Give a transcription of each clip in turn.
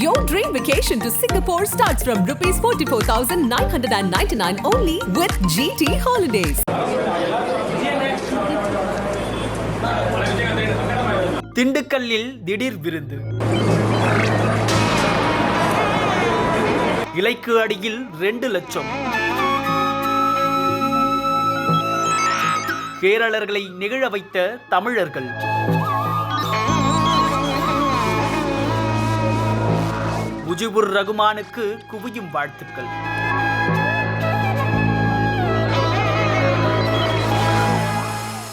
Your dream vacation to Singapore starts from rupees 44,999 only with GT Holidays. திண்டுக்கல்லில் திடீர் விருந்து இலைக்கு அடியில் ரெண்டு லட்சம் கேரளர்களை நெகிழ வைத்த தமிழர்கள் முஜிபுர் ரகுமானுக்கு குவியும் வாழ்த்துக்கள்.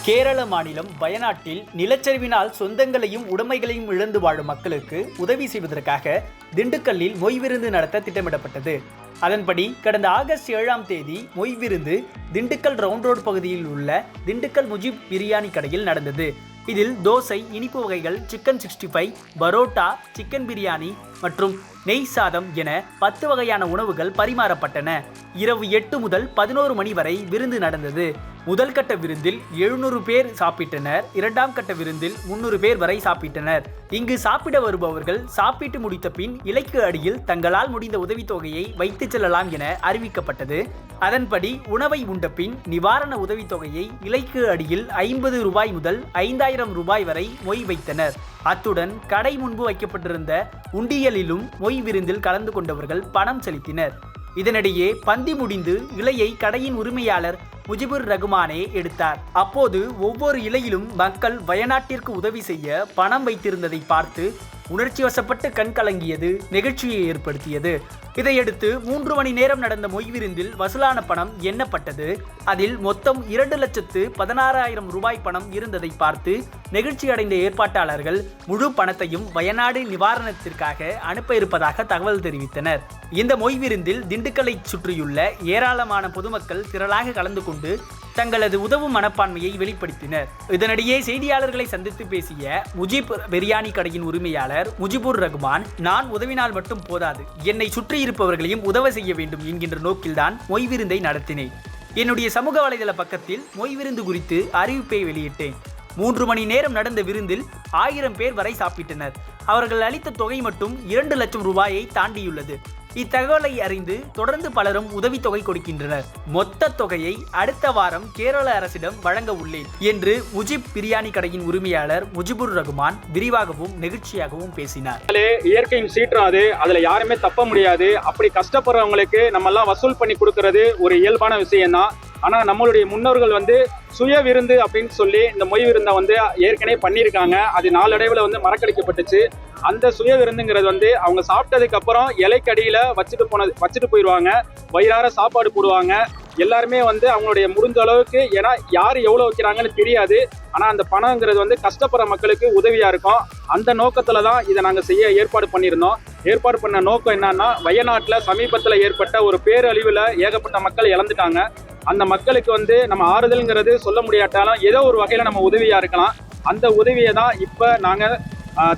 கேரள மாநிலம் வயநாட்டில் நிலச்சரிவினால் சொந்தங்களையும் உடைமைகளையும் இழந்து வாழும் மக்களுக்கு உதவி செய்வதற்காக திண்டுக்கல்லில் மொய் விருந்து நடத்த திட்டமிடப்பட்டது. அதன்படி கடந்த ஆகஸ்ட் ஏழாம் தேதி மொய் விருந்து திண்டுக்கல் ரவுண்ட் ரோடு பகுதியில் உள்ள திண்டுக்கல் முஜிப் பிரியாணி கடையில் நடந்தது. இதில் தோசை இனிப்பு வகைகள் chicken sixty five parotta chicken biryani மற்றும் நெய் சாதம் என பத்து வகையான உணவுகள் பரிமாறப்பட்டன. இரவு எட்டு முதல் பதினோரு மணி வரை விருந்து நடந்தது. முதல் கட்ட விருந்தில் எழுநூறு பேர் சாப்பிட்டனர். இரண்டாம் கட்ட விருந்தில் முன்னூறு பேர் வரை சாப்பிட்டனர். இங்கு சாப்பிட வருபவர்கள் சாப்பிட்டு முடித்த பின் இலைக்கு அடியில் தங்களால் முடிந்த உதவித்தொகையை வைத்துச் செல்லலாம் என அறிவிக்கப்பட்டது. அதன்படி உணவை உண்ட பின் நிவாரண உதவித்தொகையை இலைக்கு அடியில் ஐம்பது ரூபாய் முதல் ஐந்தாயிரம் ரூபாய் வரை மொய் வைத்தனர். அத்துடன் கடை முன்பு வைக்கப்பட்டிருந்த உண்டியலிலும் மொய் விருந்தில் கலந்து கொண்டவர்கள் பணம் செலுத்தினர். இதனிடையே பந்தி முடிந்து இலையை கடையின் உரிமையாளர் முஜிபுர் ரகுமானே எடுத்தார். அப்போது ஒவ்வொரு இலையிலும் மக்கள் வயநாட்டிற்கு உதவி செய்ய பணம் வைத்திருந்ததை பார்த்து உணர்ச்சி வசப்பட்டு கண் கலங்கியது நெகிழ்ச்சியை ஏற்படுத்தியது. இதையடுத்து மூன்று மணி நேரம் நடந்த மொய் விருந்தில் வசூலான பணம் எண்ணப்பட்டது. அதில் மொத்தம் இரண்டு லட்சத்து பதினாறாயிரம் ரூபாய் பணம் இருந்ததை பார்த்து நெகிழ்ச்சி அடைந்த ஏற்பாட்டாளர்கள் முழு பணத்தையும் வயநாடு நிவாரணத்திற்காக அனுப்ப இருப்பதாக தகவல் தெரிவித்தனர். இந்த மொய் விருந்தில் திண்டுக்கலை சுற்றியுள்ள ஏராளமான பொதுமக்கள் திரளாக கலந்து கொண்டு தங்களது உதவும் மனப்பான்மையை வெளிப்படுத்தினர். இதனிடையே செய்தியாளர்களை சந்தித்து பேசிய முஜிப் பிரியாணி கடையின் உரிமையாளர் முஜிபுர் ரகுமான் நான் உதவினால் மட்டும் போதாது. என்னை சுற்றி இருப்பவர்களையும் உதவ செய்ய வேண்டும் என்கின்ற நோக்கில்தான் மொய் விருந்தை நடத்தினேன். என்னுடைய சமூக வலைதள பக்கத்தில் மொய் விருந்து குறித்து அறிவிப்பை வெளியிட்டேன். மூன்று மணி நேரம் நடந்த விருந்தில் ஆயிரம் பேர் வரை சாப்பிட்டனர். அவர்கள் அளித்த தொகை மட்டும் இரண்டு லட்சம் ரூபாயை தாண்டியுள்ளது. இத்தகவலை அறிந்து தொடர்ந்து பலரும் உதவித்தொகை கொடுக்கின்றனர். மொத்த தொகையை அடுத்த வாரம் கேரள அரசிடம் வழங்க உள்ளேன் என்று முஜிப் பிரியாணி கடையின் உரிமையாளர் முஜிபுர் ரகுமான் விரிவாகவும் நெகிழ்ச்சியாகவும் பேசினார். அதனாலே இயற்கையின் சீற்றம் அது அதுல யாருமே தப்ப முடியாது. அப்படி கஷ்டப்படுறவங்களுக்கு நம்ம எல்லாம் வசூல் பண்ணி கொடுக்கறது ஒரு இயல்பான விஷயம்தான். ஆனால் நம்மளுடைய முன்னோர்கள் வந்து சுய விருந்து அப்படின்னு சொல்லி இந்த மொய் விருந்தை வந்து ஏற்கனவே பண்ணியிருக்காங்க. அது நாளடைவில் வந்து மறக்கடிக்கப்பட்டுச்சு. அந்த சுய விருந்துங்கிறது வந்து அவங்க சாப்பிட்டதுக்கு அப்புறம் இலைக்கடியில் வச்சுட்டு போனது வச்சுட்டு போயிடுவாங்க வயிறார சாப்பாடு போடுவாங்க. எல்லாருமே வந்து அவங்களுடைய முடிஞ்ச அளவுக்கு ஏன்னா யார் எவ்வளோ வைக்கிறாங்கன்னு தெரியாது. ஆனால் அந்த பணங்கிறது வந்து கஷ்டப்படுற மக்களுக்கு உதவியாக இருக்கும். அந்த நோக்கத்தில் தான் இதை நாங்கள் செய்ய ஏற்பாடு பண்ணியிருந்தோம். ஏற்பாடு பண்ண நோக்கம் என்னன்னா வயநாட்டில் சமீபத்தில் ஏற்பட்ட ஒரு பேரழிவில் ஏகப்பட்ட மக்கள் இழந்துட்டாங்க. அந்த மக்களுக்கு வந்து நம்ம ஆறுதல்ங்கிறது சொல்ல முடியாட்டாலும் ஏதோ ஒரு வகையில் நம்ம உதவியா இருக்கலாம். அந்த உதவியை தான் இப்போ நாங்கள்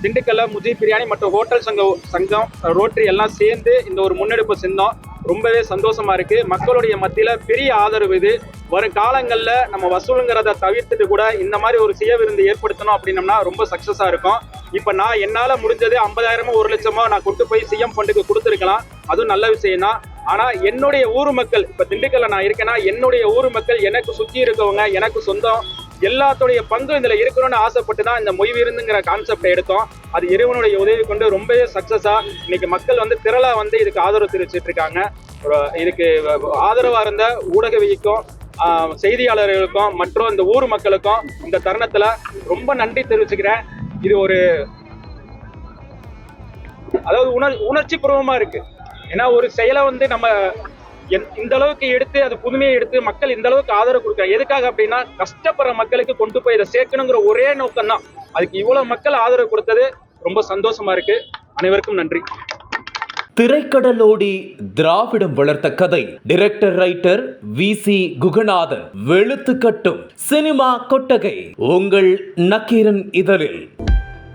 திண்டுக்கல்ல முஜீப் பிரியாணி மற்றும் ஹோட்டல் சங்கம் சங்கம் ரோட்டரி எல்லாம் சேர்ந்து இந்த ஒரு முன்னெடுப்பு செஞ்சோம். ரொம்பவே சந்தோஷமா இருக்கு. மக்களுடைய மத்தியில பெரிய ஆதரவு இது. வரும் காலங்களில் நம்ம வசூலுங்கிறத தவிர்த்துட்டு கூட இந்த மாதிரி ஒரு சுய விருந்து ஏற்படுத்தணும் அப்படின்னம்னா ரொம்ப சக்சஸா இருக்கும். இப்போ நான் என்னால் முடிஞ்சது ஐம்பதாயிரமோ ஒரு லட்சமோ நான் கொண்டு போய் சிஎம் ஃபண்டுக்கு கொடுத்துருக்கலாம். அதுவும் நல்ல விஷயம் தான் ஆனா என்னுடைய ஊர் மக்கள் இப்ப திண்டுக்கல்ல நான் இருக்கேன்னா என்னுடைய ஊர் மக்கள் எனக்கு சுத்தி இருக்கவங்க எனக்கு சொந்தம் எல்லாத்துடைய பங்கு இதுல இருக்கணும்னு ஆசைப்பட்டு தான் இந்த மொய் விருந்துங்கிற கான்செப்டை எடுத்தோம். அது இறைவனுடைய உதவி கொண்டு ரொம்பவே சக்சஸா இன்னைக்கு மக்கள் வந்து திரளா வந்து இதுக்கு ஆதரவு தெரிவிச்சிட்டு இருக்காங்க இதுக்கு ஆதரவா இருந்த ஊடகவிக்கும் செய்தியாளர்களுக்கும் மற்றும் இந்த ஊர் மக்களுக்கும் இந்த தருணத்துல ரொம்ப நன்றி தெரிவிச்சுக்கிறேன். இது ஒரு அதாவது உணர் உணர்ச்சி பூர்வமா இருக்கு. ஏன்னா ஒரு செயலை வந்து நம்ம இந்த அளவுக்கு எடுத்து அது புதுமையை எடுத்து மக்கள் இந்த அளவுக்கு ஆதரவு கொடுக்குறாங்க. எதுக்காக அப்படின்னா கஷ்டப்படுற மக்களுக்கு கொண்டு போய் இதை சேர்க்கணுங்கிற ஒரே நோக்கம் தான் அதுக்கு இவ்வளவு மக்கள் ஆதரவு கொடுத்தது ரொம்ப சந்தோஷமா இருக்கு. அனைவருக்கும் நன்றி. திரைக்கடலோடி திராவிடம் வளர்த்த கதை. Director writer V C Guhanathan. வெளுத்து கட்டும் சினிமா கொட்டகை. உங்கள் நக்கீரன் இதழில்.